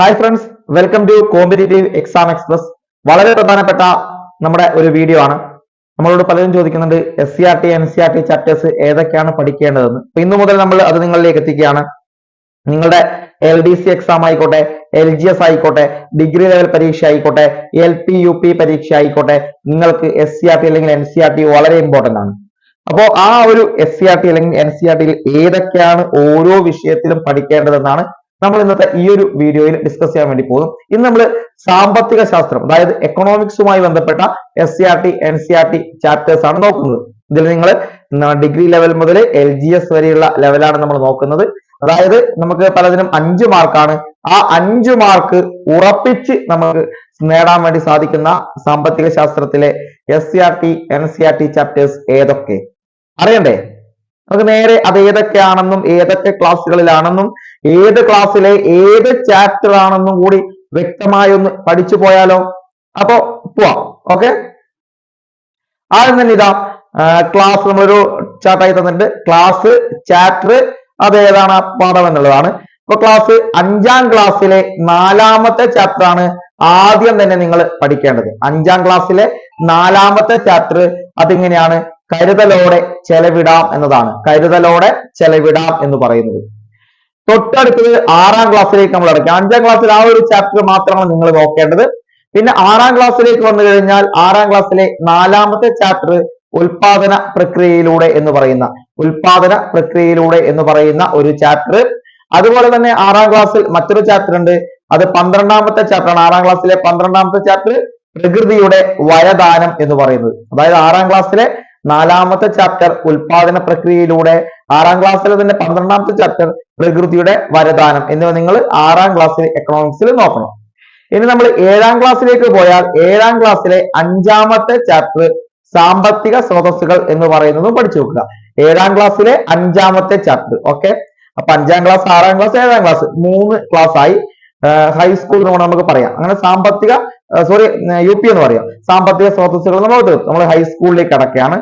Hi friends welcome to competitive exam express വളരെ പ്രധാനപ്പെട്ട നമ്മുടെ ഒരു വീഡിയോ ആണ്. നമ്മളോട് പലരും ചോദിക്കുന്നുണ്ട് S C R T N C R T chapters ഏതൊക്കെയാണ് പഠിക്കേണ്ടതെന്ന്. അപ്പൊ ഇന്നു മുതൽ നമ്മൾ അത് നിങ്ങളിലേക്ക് എത്തിക്കുകയാണ്. നിങ്ങളുടെ എൽ ഡി സി എക്സാം ആയിക്കോട്ടെ എൽ ജി എസ് ആയിക്കോട്ടെ ഡിഗ്രി ലെവൽ പരീക്ഷ ആയിക്കോട്ടെ എൽ പി യു പി പരീക്ഷ ആയിക്കോട്ടെ നിങ്ങൾക്ക് എസ് സി ആർ ടി അല്ലെങ്കിൽ എൻ സി ആർ ടി വളരെ ഇമ്പോർട്ടന്റ് ആണ്. അപ്പോ ആ ഒരു എസ് സി ആർ ടി അല്ലെങ്കിൽ എൻ സി ആർ ടിയിൽ ഏതൊക്കെയാണ് ഓരോ വിഷയത്തിലും പഠിക്കേണ്ടതെന്നാണ് നമ്മൾ ഇന്നത്തെ ഈ ഒരു വീഡിയോയിൽ ഡിസ്കസ് ചെയ്യാൻ വേണ്ടി പോകും ഇന്ന് നമ്മൾ സാമ്പത്തിക ശാസ്ത്രം അതായത് എക്കണോമിക്സുമായി ബന്ധപ്പെട്ട S C R T N C R T chapters ആണ് നോക്കുന്നത്. ഇതിൽ നിങ്ങൾ ഡിഗ്രി ലെവൽ മുതൽ എൽ ജി എസ് വരെയുള്ള ലെവലാണ് നമ്മൾ നോക്കുന്നത്. അതായത് നമുക്ക് പലതിനും അഞ്ച് മാർക്കാണ് ആ അഞ്ച് മാർക്ക് ഉറപ്പിച്ച് നമുക്ക് നേടാൻ വേണ്ടി സാധിക്കുന്ന സാമ്പത്തിക ശാസ്ത്രത്തിലെ S C R T N C R T chapters ഏതൊക്കെ? അറിയണ്ടേ? നമുക്ക് നേരെ അത് ഏതൊക്കെയാണെന്നും ഏതൊക്കെ ക്ലാസ്സുകളിലാണെന്നും ഏത് ക്ലാസ്സിലെ ഏത് ചാപ്റ്റർ ആണെന്നും കൂടി വ്യക്തമായി ഒന്ന് പഠിച്ചു പോയാലോ? അപ്പോ പോവാം. ഓക്കെ ആദ്യം തന്നെ ഇതാ ക്ലാസ് നമ്മളൊരു ചാർട്ടായി തന്നിട്ടുണ്ട്. ക്ലാസ് ചാപ്റ്റർ അത് ഏതാണ്? പാഠം എന്നുള്ളതാണ്. ഇപ്പൊ ക്ലാസ് അഞ്ചാം ക്ലാസ്സിലെ നാലാമത്തെ ചാപ്റ്റർ ആണ് ആദ്യം തന്നെ നിങ്ങൾ പഠിക്കേണ്ടത്. അഞ്ചാം ക്ലാസ്സിലെ നാലാമത്തെ ചാപ്റ്റർ അതിങ്ങനെയാണ്. കരുതലോടെ ചെലവിടാം എന്നതാണ്. കരുതലോടെ ചെലവിടാം എന്ന് പറയുന്നത്. തൊട്ടടുത്തത് ആറാം ക്ലാസ്സിലേക്ക് നമ്മൾ അടയ്ക്കാം. അഞ്ചാം ക്ലാസ്സിൽ ആ ഒരു ചാപ്റ്റർ മാത്രമാണ് നിങ്ങൾ നോക്കേണ്ടത്. പിന്നെ ആറാം ക്ലാസ്സിലേക്ക് വന്നു കഴിഞ്ഞാൽ ആറാം ക്ലാസ്സിലെ നാലാമത്തെ ചാപ്റ്റർ ഉൽപാദന പ്രക്രിയയിലൂടെ എന്ന് പറയുന്ന ഉൽപാദന പ്രക്രിയയിലൂടെ എന്ന് പറയുന്ന ഒരു ചാപ്റ്റർ അതുപോലെ തന്നെ ആറാം ക്ലാസ്സിൽ മറ്റൊരു ചാപ്റ്റർ ഉണ്ട്. അത് പന്ത്രണ്ടാമത്തെ ചാപ്റ്റർ ആണ്. ആറാം ക്ലാസ്സിലെ പന്ത്രണ്ടാമത്തെ ചാപ്റ്റർ പ്രകൃതിയുടെ വയദാനം എന്ന് പറയുന്നത്. അതായത് ആറാം ക്ലാസ്സിലെ നാലാമത്തെ ചാപ്റ്റർ ഉൽപാദന പ്രക്രിയയിലൂടെ ആറാം ക്ലാസ്സിലെ തന്നെ പന്ത്രണ്ടാമത്തെ ചാപ്റ്റർ പ്രകൃതിയുടെ വരദാനം എന്നിവ നിങ്ങൾ ആറാം ക്ലാസ്സിൽ എക്കണോമിക്സിൽ നോക്കണം. ഇനി നമ്മൾ ഏഴാം ക്ലാസ്സിലേക്ക് പോയാൽ ഏഴാം ക്ലാസ്സിലെ അഞ്ചാമത്തെ ചാപ്റ്റർ സാമ്പത്തിക സ്രോതസ്സുകൾ എന്ന് പറയുന്നതും പഠിച്ചു വെക്കുക ഏഴാം ക്ലാസ്സിലെ അഞ്ചാമത്തെ ചാപ്റ്റർ ഓക്കെ അപ്പൊ അഞ്ചാം ക്ലാസ് ആറാം ക്ലാസ് ഏഴാം ക്ലാസ് മൂന്ന് ക്ലാസ് ആയി. ഹൈസ്കൂൾ എന്ന് നമുക്ക് പറയാം. അങ്ങനെ സാമ്പത്തിക സോറി യു പി എന്ന് പറയാം. സാമ്പത്തിക സ്രോതസ്സുകൾ നമ്മൾ നമ്മൾ ഹൈസ്കൂളിലേക്ക് അടക്കുകയാണ്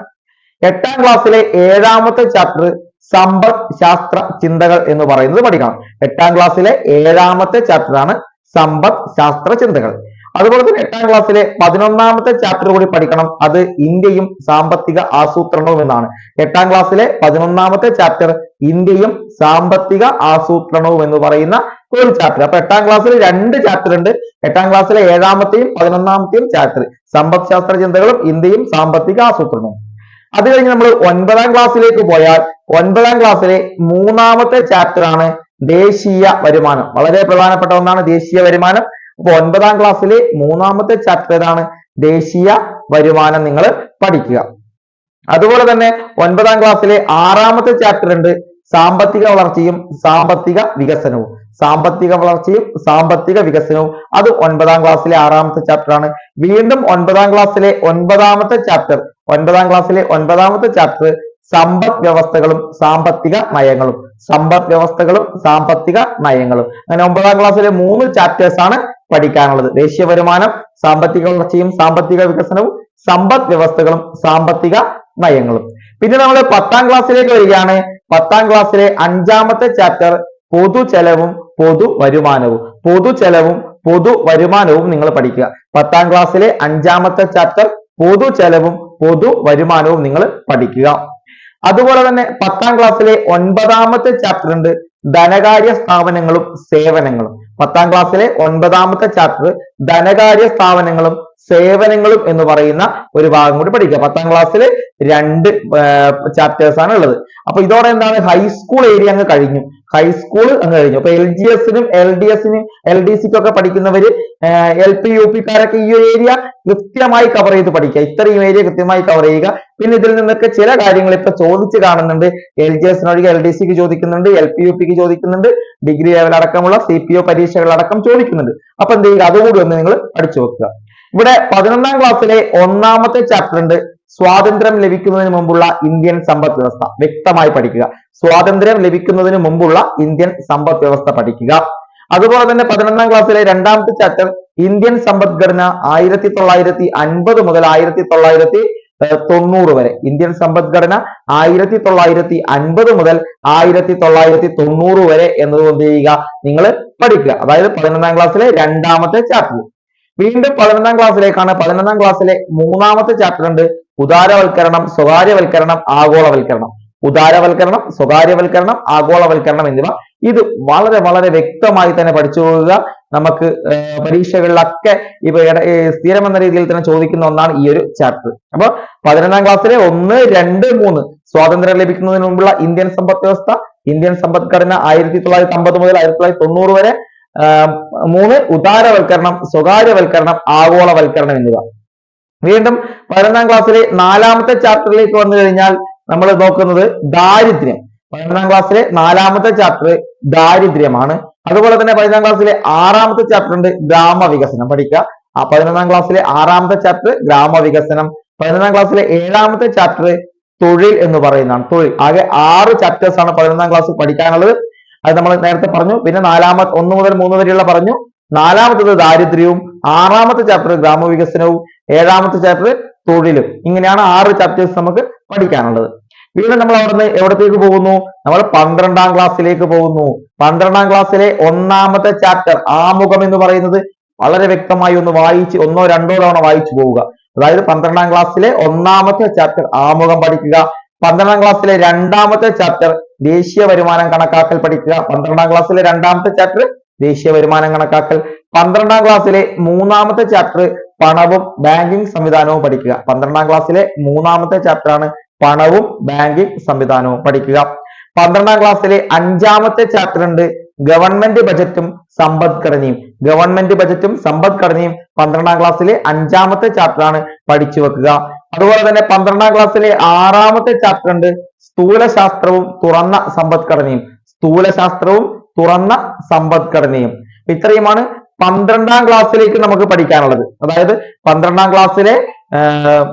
എട്ടാം ക്ലാസ്സിലെ ഏഴാമത്തെ ചാപ്റ്റർ സമ്പദ് ശാസ്ത്ര ചിന്തകൾ എന്ന് പറയുന്നത് പഠിക്കണം. എട്ടാം ക്ലാസ്സിലെ ഏഴാമത്തെ ചാപ്റ്റർ ആണ് സമ്പദ് ശാസ്ത്ര ചിന്തകൾ. അതുപോലെ തന്നെ എട്ടാം ക്ലാസ്സിലെ പതിനൊന്നാമത്തെ ചാപ്റ്റർ കൂടി പഠിക്കണം. അത് ഇന്ത്യയും സാമ്പത്തിക ആസൂത്രണവും എന്നാണ്. എട്ടാം ക്ലാസ്സിലെ പതിനൊന്നാമത്തെ ചാപ്റ്റർ ഇന്ത്യയും സാമ്പത്തിക ആസൂത്രണവും എന്ന് പറയുന്ന ഒരു ചാപ്റ്റർ അപ്പൊ എട്ടാം ക്ലാസ്സിൽ രണ്ട് ചാപ്റ്റർ ഉണ്ട്. എട്ടാം ക്ലാസ്സിലെ ഏഴാമത്തെയും പതിനൊന്നാമത്തെയും ചാപ്റ്റർ സമ്പദ് ശാസ്ത്ര ചിന്തകളും ഇന്ത്യയും സാമ്പത്തിക ആസൂത്രണവും. അത് കഴിഞ്ഞ് നമ്മൾ ഒൻപതാം ക്ലാസ്സിലേക്ക് പോയാൽ ഒൻപതാം ക്ലാസ്സിലെ മൂന്നാമത്തെ ചാപ്റ്റർ ആണ് ദേശീയ വരുമാനം. വളരെ പ്രധാനപ്പെട്ട ഒന്നാണ് ദേശീയ വരുമാനം. അപ്പൊ ഒൻപതാം ക്ലാസ്സിലെ മൂന്നാമത്തെ ചാപ്റ്റർ ഏതാണ്? ദേശീയ വരുമാനം നിങ്ങൾ പഠിക്കുക. അതുപോലെ തന്നെ ഒൻപതാം ക്ലാസ്സിലെ ആറാമത്തെ ചാപ്റ്റർ ഉണ്ട് സാമ്പത്തിക വളർച്ചയും സാമ്പത്തിക വികസനവും. സാമ്പത്തിക വളർച്ചയും സാമ്പത്തിക വികസനവും. അത് ഒൻപതാം ക്ലാസ്സിലെ ആറാമത്തെ ചാപ്റ്റർ ആണ്. വീണ്ടും ഒൻപതാം ക്ലാസ്സിലെ ഒൻപതാമത്തെ ചാപ്റ്റർ ഒൻപതാം ക്ലാസ്സിലെ ഒൻപതാമത്തെ ചാപ്റ്റർ സമ്പദ് വ്യവസ്ഥകളും സാമ്പത്തിക നയങ്ങളും. സമ്പദ് വ്യവസ്ഥകളും സാമ്പത്തിക നയങ്ങളും. അങ്ങനെ ഒമ്പതാം ക്ലാസ്സിലെ മൂന്ന് ചാപ്റ്റേഴ്സ് ആണ് പഠിക്കാനുള്ളത്. ദേശീയ വരുമാനം സാമ്പത്തിക വളർച്ചയും സാമ്പത്തിക വികസനവും സമ്പദ് വ്യവസ്ഥകളും സാമ്പത്തിക നയങ്ങളും. പിന്നെ നമ്മൾ പത്താം ക്ലാസ്സിലേക്ക് വരികയാണ്. പത്താം ക്ലാസ്സിലെ അഞ്ചാമത്തെ ചാപ്റ്റർ പൊതു ചെലവും പൊതു വരുമാനവും. പൊതു ചെലവും പൊതു വരുമാനവും നിങ്ങൾ പഠിക്കുക. പത്താം ക്ലാസ്സിലെ അഞ്ചാമത്തെ ചാപ്റ്റർ പൊതു ചെലവും പൊതു വരുമാനവും നിങ്ങൾ പഠിക്കുക. അതുപോലെ തന്നെ പത്താം ക്ലാസ്സിലെ ഒൻപതാമത്തെ ചാപ്റ്റർ ഉണ്ട് ധനകാര്യ സ്ഥാപനങ്ങളും സേവനങ്ങളും. പത്താം ക്ലാസ്സിലെ ഒൻപതാമത്തെ ചാപ്റ്റർ ധനകാര്യ സ്ഥാപനങ്ങളും സേവനങ്ങളും എന്ന് പറയുന്ന ഒരു ഭാഗം കൂടി പഠിക്കുക. പത്താം ക്ലാസ്സിൽ രണ്ട് ചാപ്റ്റേഴ്സ് ആണ് ഉള്ളത്. അപ്പൊ ഇതോടെ എന്താണ്? ഹൈസ്കൂൾ ഏരിയ അങ്ങ് കഴിഞ്ഞു. ഹൈസ്കൂൾ അങ്ങ് കഴിഞ്ഞു. അപ്പൊ എൽ ജി എസിനും എൽ ഡി എസിനും എൽ ഡി ഒക്കെ പഠിക്കുന്നവര് എൽ പി യു ഈ ഒരു ഏരിയ കൃത്യമായി കവർ ചെയ്ത് പഠിക്കുക. ഇത്രയും ഏരിയ കൃത്യമായി കവർ ചെയ്യുക. പിന്നെ ഇതിൽ നിന്നൊക്കെ ചില കാര്യങ്ങൾ ഇപ്പൊ ചോദിച്ച് കാണുന്നുണ്ട്. എൽ ജി എസിനൊഴികെ എൽ ഡി സിക്ക് ചോദിക്കുന്നുണ്ട് എൽ പി യു പിക്ക് ചോദിക്കുന്നുണ്ട് ഡിഗ്രി ലെവൽ അടക്കമുള്ള സി പി ഒ പരീക്ഷകൾ അടക്കം ചോദിക്കുന്നുണ്ട്. അപ്പൊ എന്ത് ചെയ്യുക? അതുകൂടി ഒന്ന് നിങ്ങൾ പഠിച്ചു വെക്കുക ഇവിടെ പതിനൊന്നാം ക്ലാസ്സിലെ ഒന്നാമത്തെ ചാപ്റ്റർ ഉണ്ട്. സ്വാതന്ത്ര്യം ലഭിക്കുന്നതിന് മുമ്പുള്ള ഇന്ത്യൻ സമ്പദ് വ്യവസ്ഥ. വ്യക്തമായി പഠിക്കുക. സ്വാതന്ത്ര്യം ലഭിക്കുന്നതിന് മുമ്പുള്ള ഇന്ത്യൻ സമ്പദ് വ്യവസ്ഥ പഠിക്കുക. അതുപോലെ തന്നെ പതിനൊന്നാം ക്ലാസ്സിലെ രണ്ടാമത്തെ ചാപ്റ്റർ ഇന്ത്യൻ സമ്പദ്ഘടന ആയിരത്തി തൊള്ളായിരത്തി അൻപത് മുതൽ ആയിരത്തി തൊള്ളായിരത്തി തൊണ്ണൂറ് വരെ. ഇന്ത്യൻ സമ്പദ്ഘടന ആയിരത്തി തൊള്ളായിരത്തി അൻപത് മുതൽ ആയിരത്തി തൊള്ളായിരത്തി തൊണ്ണൂറ് വരെ എന്നത് എന്ത് ചെയ്യുക? നിങ്ങൾ പഠിക്കുക. അതായത് പതിനൊന്നാം ക്ലാസ്സിലെ രണ്ടാമത്തെ ചാപ്റ്റർ വീണ്ടും പതിനൊന്നാം ക്ലാസ്സിലേക്കാണ്. പതിനൊന്നാം ക്ലാസ്സിലെ മൂന്നാമത്തെ ചാപ്റ്റർ ഉണ്ട്. ഉദാരവൽക്കരണം സ്വകാര്യവൽക്കരണം ആഗോളവൽക്കരണം. ഉദാരവൽക്കരണം സ്വകാര്യവൽക്കരണം ആഗോളവൽക്കരണം എന്നിവ ഇത് വളരെ വളരെ വ്യക്തമായി തന്നെ പഠിച്ചു പോകുക നമുക്ക് പരീക്ഷകളിലൊക്കെ ഇപ്പൊ സ്ഥിരം എന്ന രീതിയിൽ തന്നെ ചോദിക്കുന്ന ഒന്നാണ് ഈ ഒരു ചാപ്റ്റർ അപ്പൊ പതിനൊന്നാം ക്ലാസ്സിലെ ഒന്ന് രണ്ട് മൂന്ന് സ്വാതന്ത്ര്യം ലഭിക്കുന്നതിന് മുമ്പുള്ള ഇന്ത്യൻ സമ്പദ് വ്യവസ്ഥ ഇന്ത്യൻ സമ്പദ്ഘടന ആയിരത്തി തൊള്ളായിരത്തി അമ്പത് മുതൽ ആയിരത്തി തൊള്ളായിരത്തി തൊണ്ണൂറ് വരെ മൂന്ന് ഉദാരവൽക്കരണം സ്വകാര്യവൽക്കരണം ആഗോളവൽക്കരണം എന്നിവ. വീണ്ടും പതിനൊന്നാം ക്ലാസ്സിലെ നാലാമത്തെ ചാപ്റ്ററിലേക്ക് വന്നു കഴിഞ്ഞാൽ നമ്മൾ നോക്കുന്നത് ദാരിദ്ര്യം. പതിനൊന്നാം ക്ലാസ്സിലെ നാലാമത്തെ ചാപ്റ്റർ ദാരിദ്ര്യമാണ്. അതുപോലെ തന്നെ പതിനൊന്നാം ക്ലാസ്സിലെ ആറാമത്തെ ചാപ്റ്റർ ഉണ്ട് ഗ്രാമവികസനം. പഠിക്കുക. ആ പതിനൊന്നാം ക്ലാസ്സിലെ ആറാമത്തെ ചാപ്റ്റർ ഗ്രാമവികസനം. പതിനൊന്നാം ക്ലാസ്സിലെ ഏഴാമത്തെ ചാപ്റ്റർ തൊഴിൽ എന്ന് പറയുന്നതാണ്. തൊഴിൽ. ആകെ ആറ് ചാപ്റ്റേഴ്സ് ആണ് പതിനൊന്നാം ക്ലാസ് പഠിക്കാനുള്ളത്. അത് നമ്മൾ നേരത്തെ പറഞ്ഞു. പിന്നെ നാലാമത്തെ ഒന്ന് മുതൽ മൂന്ന് വരെയുള്ള പറഞ്ഞു. നാലാമത്തത് ദാരിദ്ര്യവും ആറാമത്തെ ചാപ്റ്റർ ഗ്രാമവികസനവും ഏഴാമത്തെ ചാപ്റ്റർ തൊഴിലും. ഇങ്ങനെയാണ് ആറ് ചാപ്റ്റേഴ്സ് നമുക്ക് പഠിക്കാനുള്ളത്. വീണ്ടും നമ്മൾ അവിടുന്ന് എവിടത്തേക്ക് പോകുന്നു? നമ്മൾ പന്ത്രണ്ടാം ക്ലാസ്സിലേക്ക് പോകുന്നു. പന്ത്രണ്ടാം ക്ലാസ്സിലെ ഒന്നാമത്തെ ചാപ്റ്റർ ആമുഖം എന്ന് പറയുന്നത് വളരെ വ്യക്തമായി ഒന്ന് വായിച്ച് ഒന്നോ രണ്ടോ തവണ വായിച്ചു പോവുക. അതായത് പന്ത്രണ്ടാം ക്ലാസ്സിലെ ഒന്നാമത്തെ ചാപ്റ്റർ ആമുഖം പഠിക്കുക. പന്ത്രണ്ടാം ക്ലാസ്സിലെ രണ്ടാമത്തെ ചാപ്റ്റർ ദേശീയ വരുമാനം കണക്കാക്കൽ പഠിക്കുക. പന്ത്രണ്ടാം ക്ലാസ്സിലെ രണ്ടാമത്തെ ചാപ്റ്റർ ദേശീയ വരുമാനം കണക്കാക്കൽ. പന്ത്രണ്ടാം ക്ലാസ്സിലെ മൂന്നാമത്തെ ചാപ്റ്റർ പണവും ബാങ്കിങ് സംവിധാനവും പഠിക്കുക. പന്ത്രണ്ടാം ക്ലാസ്സിലെ മൂന്നാമത്തെ ചാപ്റ്റർ ആണ് പണവും ബാങ്കിങ് സംവിധാനവും പഠിക്കുക. പന്ത്രണ്ടാം ക്ലാസ്സിലെ അഞ്ചാമത്തെ ചാപ്റ്റർ ഉണ്ട് ഗവൺമെന്റ് ബജറ്റും സമ്പദ്ഘടനയും ഗവൺമെന്റ് ബജറ്റും സമ്പദ്ഘടനയും പന്ത്രണ്ടാം ക്ലാസ്സിലെ അഞ്ചാമത്തെ ചാപ്റ്റർ ആണ് പഠിച്ചു വെക്കുക. അതുപോലെ തന്നെ പന്ത്രണ്ടാം ക്ലാസ്സിലെ ആറാമത്തെ ചാപ്റ്റർ ഉണ്ട്. സ്ഥൂലശാസ്ത്രവും തുറന്ന സമ്പദ്ഘടനയും. സ്ഥൂലശാസ്ത്രവും തുറന്ന സമ്പദ്ഘടനയും. ഇത്രയുമാണ് പന്ത്രണ്ടാം ക്ലാസ്സിലേക്ക് നമുക്ക് പഠിക്കാനുള്ളത്. അതായത് പന്ത്രണ്ടാം ക്ലാസ്സിലെ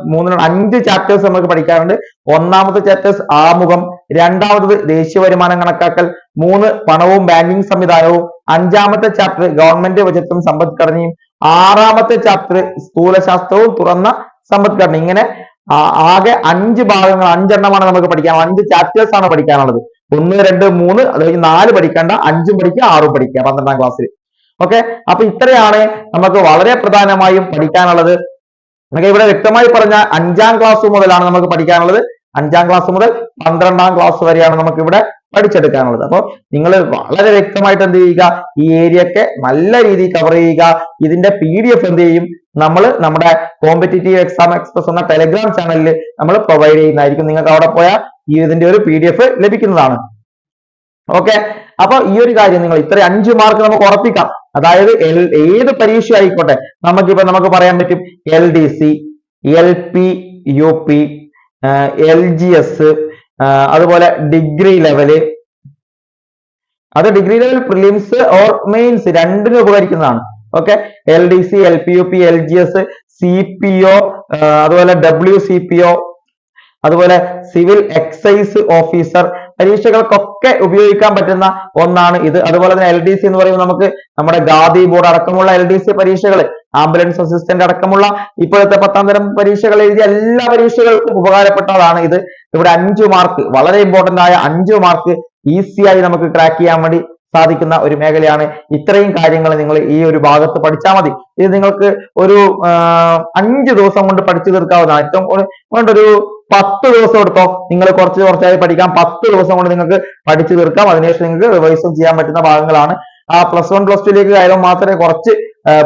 മൂന്ന് അഞ്ച് ചാപ്റ്റേഴ്സ് നമുക്ക് പഠിക്കാനുണ്ട്. ഒന്നാമത്തെ ചാപ്റ്റേഴ്സ് ആമുഖം രണ്ടാമത്തത് ദേശീയ വരുമാനം കണക്കാക്കൽ മൂന്ന് പണവും ബാങ്കിങ് സംവിധാനവും അഞ്ചാമത്തെ ചാപ്റ്റർ ഗവൺമെന്റ് ബജറ്റും സമ്പദ്ഘടനയും ആറാമത്തെ ചാപ്റ്റർ സ്ഥൂലശാസ്ത്രവും തുറന്ന സമ്പദ്ഘടന ഇങ്ങനെ ആ- ആകെ അഞ്ച് ഭാഗങ്ങൾ അഞ്ചെണ്ണമാണ് നമുക്ക് പഠിക്കാൻ അഞ്ച് ചാപ്റ്റേഴ്സ് ആണ് പഠിക്കാനുള്ളത്. ഒന്ന് രണ്ട് മൂന്ന് അത് കഴിഞ്ഞ് നാല് പഠിക്കേണ്ട അഞ്ചും പഠിക്കുക ആറും പഠിക്കുക പന്ത്രണ്ടാം ക്ലാസ്സിൽ ഓക്കെ അപ്പൊ ഇത്രയാണ് നമുക്ക് വളരെ പ്രധാനമായും പഠിക്കാനുള്ളത്. നമുക്ക് ഇവിടെ വ്യക്തമായി പറഞ്ഞ അഞ്ചാം ക്ലാസ് മുതലാണ് നമുക്ക് പഠിക്കാനുള്ളത്. അഞ്ചാം ക്ലാസ് മുതൽ പന്ത്രണ്ടാം ക്ലാസ് വരെയാണ് നമുക്ക് ഇവിടെ പഠിച്ചെടുക്കാനുള്ളത്. അപ്പോൾ നിങ്ങൾ വളരെ വ്യക്തമായിട്ട് എന്ത് ചെയ്യുക? ഈ ഏരിയ ഒക്കെ നല്ല രീതിയിൽ കവർ ചെയ്യുക. ഇതിന്റെ പി ഡി എഫ് എന്ത് ചെയ്യും? നമ്മൾ നമ്മുടെ കോമ്പറ്റേറ്റീവ് എക്സാം എക്സ്പ്രസ് എന്ന ടെലിഗ്രാം ചാനലിൽ നമ്മൾ പ്രൊവൈഡ് ചെയ്യുന്നതായിരിക്കും. നിങ്ങൾക്ക് അവിടെ പോയാൽ ഈ ഇതിന്റെ ഒരു പി ഡി എഫ് ലഭിക്കുന്നതാണ്. ഓക്കെ അപ്പൊ ഈ ഒരു കാര്യം നിങ്ങൾ ഇത്ര അഞ്ച് മാർക്ക് നമുക്ക് ഉറപ്പിക്കാം. അതായത് എൽ- ഏത് പരീക്ഷ ആയിക്കോട്ടെ. നമുക്കിപ്പോ നമുക്ക് പറയാൻ പറ്റും L D C L P U P L G S അതുപോലെ ഡിഗ്രി ലെവൽ അത് degree level prelims or mains രണ്ടിനും ഉപകരിക്കുന്നതാണ്. Okay L D C L P U P L G S C P O അതുപോലെ W C P O അതുപോലെ civil excise officer പരീക്ഷകൾക്കൊക്കെ ഉപയോഗിക്കാൻ പറ്റുന്ന ഒന്നാണ് ഇത്. അതുപോലെ തന്നെ എൽ എന്ന് പറയുമ്പോൾ നമുക്ക് നമ്മുടെ ഗാദി ബോർഡ് അടക്കമുള്ള എൽ ഡി സി പരീക്ഷകൾ ആംബുലൻസ് അസിസ്റ്റന്റ് അടക്കമുള്ള ഇപ്പോഴത്തെ പത്താം തരം പരീക്ഷകൾ എഴുതിയ എല്ലാ പരീക്ഷകൾക്കും ഉപകാരപ്പെട്ടതാണ് ഇത്. ഇവിടെ അഞ്ചു മാർക്ക് വളരെ ഇമ്പോർട്ടന്റ് ആയ അഞ്ചു മാർക്ക് ഈസിയായി നമുക്ക് ട്രാക്ക് ചെയ്യാൻ വേണ്ടി സാധിക്കുന്ന ഒരു മേഖലയാണ്. ഇത്രയും കാര്യങ്ങൾ നിങ്ങൾ ഈ ഒരു ഭാഗത്ത് പഠിച്ചാൽ മതി. ഇത് നിങ്ങൾക്ക് ഒരു അഞ്ച് ദിവസം കൊണ്ട് പഠിച്ചു തീർക്കാവുന്നതാണ്. ഏറ്റവും വേണ്ട ഒരു പത്ത് ദിവസം എടുത്തോ. നിങ്ങൾ കുറച്ച് കുറച്ചായി പഠിക്കാം. പത്ത് ദിവസം കൊണ്ട് നിങ്ങൾക്ക് പഠിച്ചു തീർക്കാം. അതിനുശേഷം നിങ്ങൾക്ക് റിവൈസും ചെയ്യാൻ പറ്റുന്ന ഭാഗങ്ങളാണ്. ആ പ്ലസ് വൺ പ്ലസ് ടുയിലേക്ക് കയറുമ്പോൾ മാത്രമേ കുറച്ച്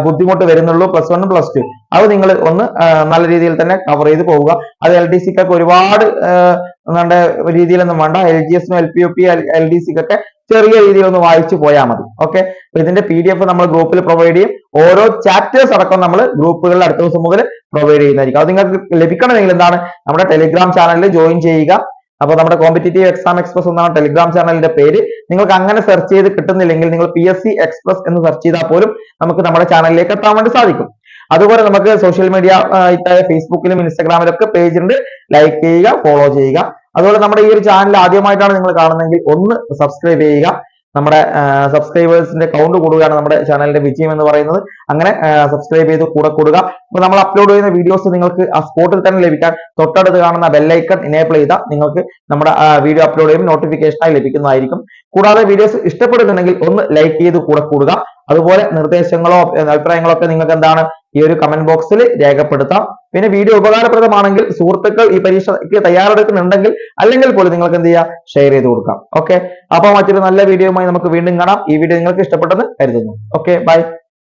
ബുദ്ധിമുട്ട് വരുന്നുള്ളൂ. പ്ലസ് വൺ പ്ലസ് ടു അത് നിങ്ങൾ ഒന്ന് നല്ല രീതിയിൽ തന്നെ കവർ ചെയ്ത് പോവുക. അത് എൽ ഡി സിക്കൊക്കെ ഒരുപാട് നമ്മുടെ രീതിയിലൊന്നും വേണ്ട. L G എസിനും L P O P L D സിക്കൊക്കെ ചെറിയ രീതിയിൽ ഒന്ന് വായിച്ചു പോയാൽ മതി. ഓക്കെ ഇതിന്റെ പി ഡി എഫ് നമ്മൾ ഗ്രൂപ്പിൽ പ്രൊവൈഡ് ചെയ്യും. ഓരോ ചാപ്റ്റേഴ്സ് അടക്കം നമ്മൾ ഗ്രൂപ്പുകളിൽ അടുത്ത ദിവസം മുതൽ പ്രൊവൈഡ് ചെയ്യുന്നതായിരിക്കും. അത് നിങ്ങൾക്ക് ലഭിക്കണമെങ്കിൽ എന്താണ്? നമ്മുടെ ടെലിഗ്രാം ചാനലിൽ ജോയിൻ ചെയ്യുക. അപ്പോൾ നമ്മുടെ കോമ്പറ്റേറ്റീവ് എക്സാം എക്സ്പ്രസ് എന്നാണ് ടെലിഗ്രാം ചാനലിന്റെ പേര്. നിങ്ങൾക്ക് അങ്ങനെ സെർച്ച് ചെയ്ത് കിട്ടുന്നില്ലെങ്കിൽ നിങ്ങൾ പി എസ് സി എക്സ്പ്രസ് എന്ന് സെർച്ച് ചെയ്താൽ പോലും നമുക്ക് നമ്മുടെ ചാനലിലേക്ക് എത്താൻ വേണ്ടി സാധിക്കും. അതുപോലെ നമുക്ക് സോഷ്യൽ മീഡിയ ഫേസ്ബുക്കിലും ഇൻസ്റ്റാഗ്രാമിലും ഒക്കെ പേജ് ഉണ്ട്. ലൈക്ക് ചെയ്യുക ഫോളോ ചെയ്യുക. അതുപോലെ നമ്മുടെ ഈ ഒരു ചാനൽ ആദ്യമായിട്ടാണ് നിങ്ങൾ കാണുന്നതെങ്കിൽ ഒന്ന് സബ്സ്ക്രൈബ് ചെയ്യുക. നമ്മുടെ സബ്സ്ക്രൈബേഴ്സിന്റെ കൗണ്ട് കൂടുകയാണ് നമ്മുടെ ചാനലിന്റെ വിജയം എന്ന് പറയുന്നത്. അങ്ങനെ സബ്സ്ക്രൈബ് ചെയ്ത് കൂടെ കൂടുക. അപ്പൊ നമ്മൾ അപ്ലോഡ് ചെയ്യുന്ന വീഡിയോസ് നിങ്ങൾക്ക് ആ സ്പോട്ടിൽ തന്നെ ലഭിക്കാൻ തൊട്ടടുത്ത് കാണുന്ന ബെല്ലൈക്കൺ ഇനേബിൾ ചെയ്താൽ നിങ്ങൾക്ക് നമ്മുടെ വീഡിയോ അപ്ലോഡ് ചെയ്യുമ്പോൾ നോട്ടിഫിക്കേഷനായി ലഭിക്കുന്നതായിരിക്കും. കൂടാതെ വീഡിയോസ് ഇഷ്ടപ്പെടുന്നുണ്ടെങ്കിൽ ഒന്ന് ലൈക്ക് ചെയ്ത് കൂടെ കൂടുക. അതുപോലെ നിർദ്ദേശങ്ങളോ അഭിപ്രായങ്ങളോ ഒക്കെ നിങ്ങൾക്ക് എന്താണ് ഈ ഒരു കമന്റ് ബോക്സിൽ രേഖപ്പെടുത്താം. പിന്നെ വീഡിയോ ഉപകാരപ്രദമാണെങ്കിൽ സുഹൃത്തുക്കൾ ഈ പരീക്ഷയ്ക്ക് തയ്യാറെടുക്കുന്നുണ്ടെങ്കിൽ അല്ലെങ്കിൽ പോലും നിങ്ങൾക്ക് എന്ത് ചെയ്യാം? ഷെയർ ചെയ്ത് കൊടുക്കാം. ഓക്കെ അപ്പോൾ മറ്റൊരു നല്ല വീഡിയോയുമായി നമുക്ക് വീണ്ടും കാണാം. ഈ വീഡിയോ നിങ്ങൾക്ക് ഇഷ്ടപ്പെട്ടെന്ന് കരുതുന്നു. Okay bye